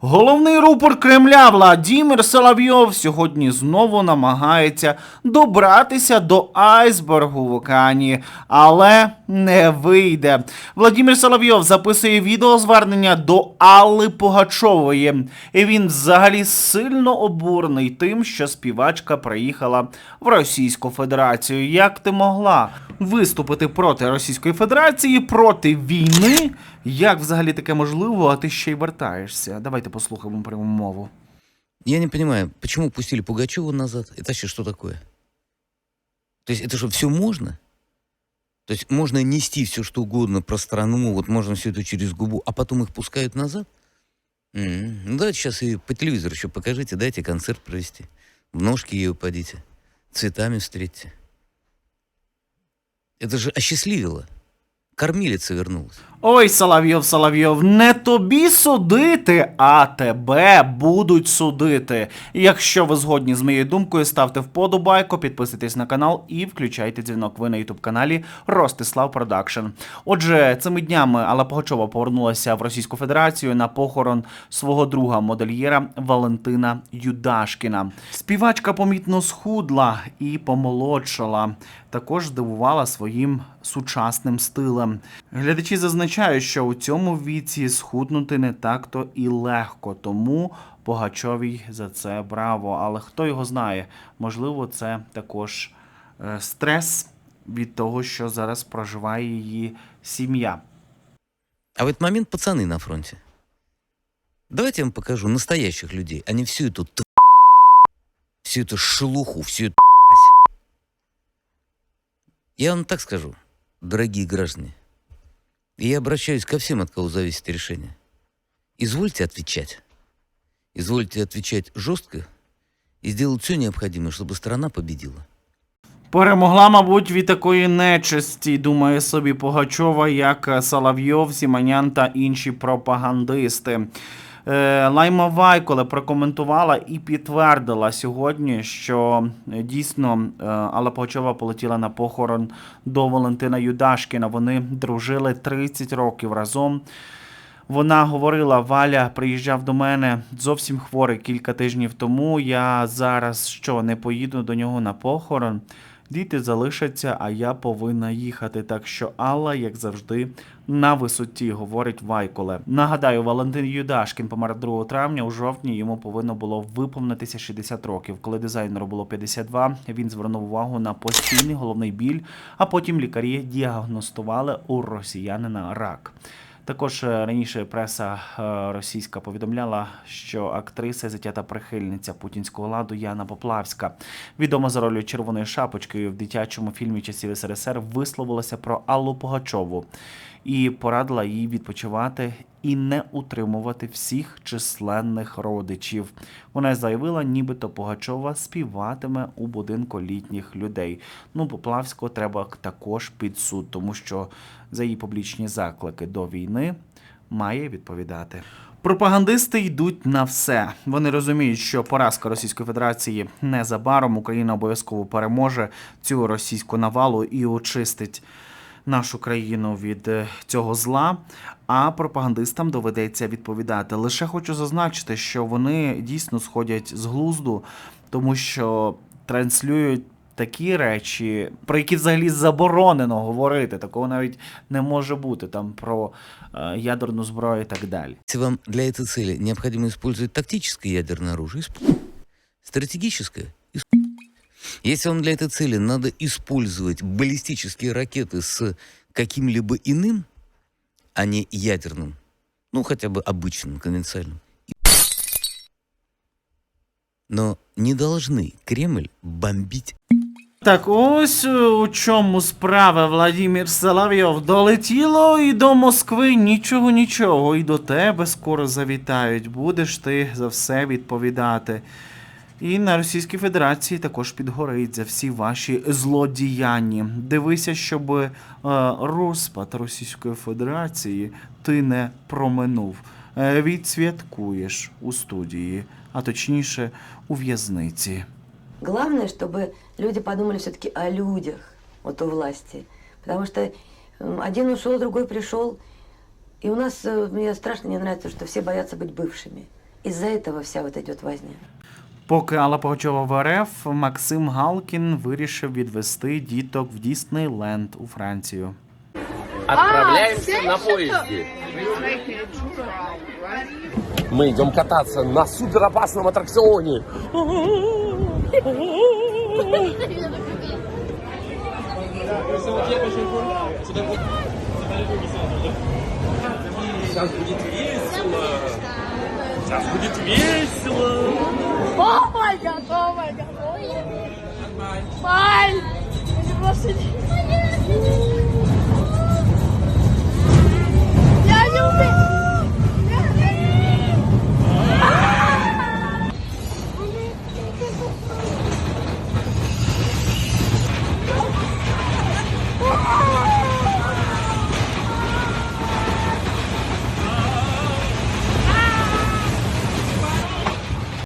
Головний рупор Кремля Владимир Соловйов сьогодні знову намагається добратися до айсбергу в океані, але не вийде. Владимир Соловйов записує відеозвернення до Алли Погачової. І він взагалі сильно обурений тим, що співачка приїхала в Російську Федерацію. Як ти могла виступити проти Російської Федерації, проти війни? Як взагалі таке можливо, а ти ще й вертаєшся? Давайте послухаємо пряму мову. Я не понимаю, почему пустили Пугачева назад? Это вообще что такое? То есть это что, все можно? То есть можно нести все, что угодно про страну, вот можно все это через губу, а потом их пускают назад? М, Ну давайте сейчас и по телевизору еще покажите, дайте концерт провести. В ножки ее упадите, цветами встретите. Это же осчастливило. Кормилица вернулась. Ой, Соловйов, Соловйов, не тобі судити, а тебе будуть судити. Якщо ви згодні з моєю думкою, ставте вподобайку, підписуйтесь на канал і включайте дзвінок. Ви на ютуб каналі Ростислав Продакшн. Отже, цими днями Алла Погачова повернулася в Російську Федерацію на похорон свого друга модельєра Валентина Юдашкіна. Співачка помітно схудла і помолодшала. Також здивувала своїм сучасним стилем. Глядачі зазначають, що у цьому віці схуднути не так-то і легко, тому Погачовій за це браво. Але хто його знає, можливо, це також е, стрес від того, що зараз проживає її сім'я. А в этот момент пацаны на фронте. Давайте я вам покажу настоящих людей, а не всю эту т... всю эту шелуху, всю эту т***ь. Я вам так скажу, дорогие граждане. И я обращаюсь ко всем, от кого зависит решение. Извольте отвечать. Извольте отвечать жестко и сделать все необходимое, чтобы страна победила. Перемогла, мабуть, від такої нечисті, думає собі Погачова, як Соловйов, Сіманян та інші пропагандисти. Е, Лайма Вайколе прокоментувала і підтвердила сьогодні, що е, дійсно е, Алла Погачова полетіла на похорон до Валентина Юдашкіна. Вони дружили 30 років разом. Вона говорила: Валя приїжджав до мене зовсім хворий кілька тижнів тому. Я зараз що не поїду до нього на похорон. Діти залишаться, а я повинна їхати. Так що Алла, як завжди, на висоті, говорить Вайколе. Нагадаю, Валентин Юдашкін помер 2 травня. У жовтні йому повинно було виповнитися 60 років. Коли дизайнеру було 52, він звернув увагу на постійний головний біль, а потім лікарі діагностували у росіянина рак. Також е, раніше преса е, російська повідомляла, що актриса, затята прихильниця путінського ладу Яна Поплавська, відома за ролью червоної шапочки в дитячому фільмі часів СРСР, висловилася про Аллу Пугачову і порадила їй відпочивати і не утримувати всіх численних родичів. Вона заявила, нібито Пугачова співатиме у будинку літніх людей. Ну, Поплавського треба також під суд, тому що за її публічні заклики до війни має відповідати. Пропагандисти йдуть на все. Вони розуміють, що поразка Російської Федерації незабаром Україна обов'язково переможе цю російську навалу і очистить нашу країну від е, цього зла. А пропагандистам доведеться відповідати. Лише хочу зазначити, що вони дійсно сходять з глузду, тому що транслюють такі речі, про які взагалі заборонено говорити. Такого навіть не може бути там про е, ядерну зброю і так далі. Если вам для этой цели необходимо использовать тактическое ядерное оружие, используйте. Стратегическое – используйте. Если вам для этой цели надо использовать баллистические ракеты с каким-либо иным, а не ядерным, ну хотя бы обычным, конвенциальным, но не должны Кремль бомбить Так, ось е, у чому справа Владимир Соловйов. Долетіло і до Москви нічого, нічого. І до тебе скоро завітають. Будеш ти за все відповідати. І на Російській Федерації також підгорить за всі ваші злодіяння. Дивися, щоб е, розпад Російської Федерації ти не проминув. Е, відсвяткуєш у студії, а точніше у в'язниці. Главное, чтобы люди подумали все-таки о людях, вот у власти. Потому что м, один ушел, другой пришел. И у нас, э, мне страшно не нравится, что все боятся быть бывшими. из-за этого вся вот идет возня. Поки Алла Пугачова в РФ, Максим Галкін вирішив відвести діток в Діснейленд у Францію. Отправляемся на поезде. Мы идем кататься на суперопасном аттракционе. Сейчас будет весело. Сейчас будет весело. Oh my god, oh my god, oh my god. Bye! Ele você...